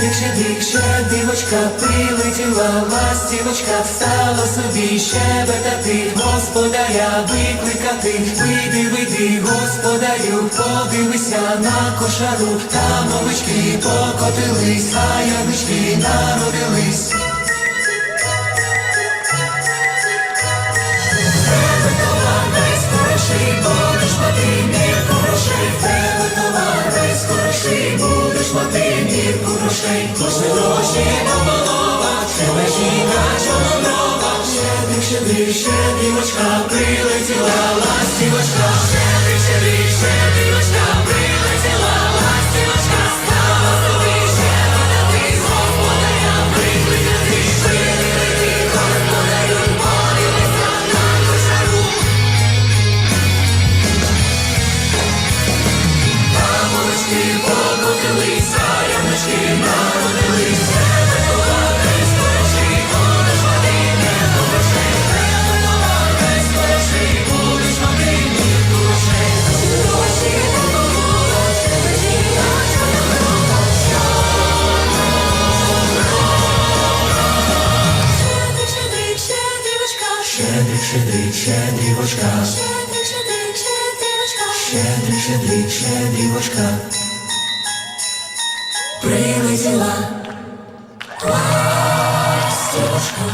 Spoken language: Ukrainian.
Щедрик, дикше, щедрівочка, прилетіла ластівочка, стала собі щебетати, господаря викликати, вийди, вийди, господарю, подивися на кошару, там овечки покотились, а ягнички народились. Грошей, кошти гроші оболова, тебе жінка чорноброва, щедрик, щедрик, щедрівочка, прилетіла ластівочка, щедрик, щедрик, щедрівочка, Щедрик, щедрик, щедрівочка, щедрик, щедрик, щедрівочка, щедрик, щедрик, щедрівочка, прилетіла. Ластівочка.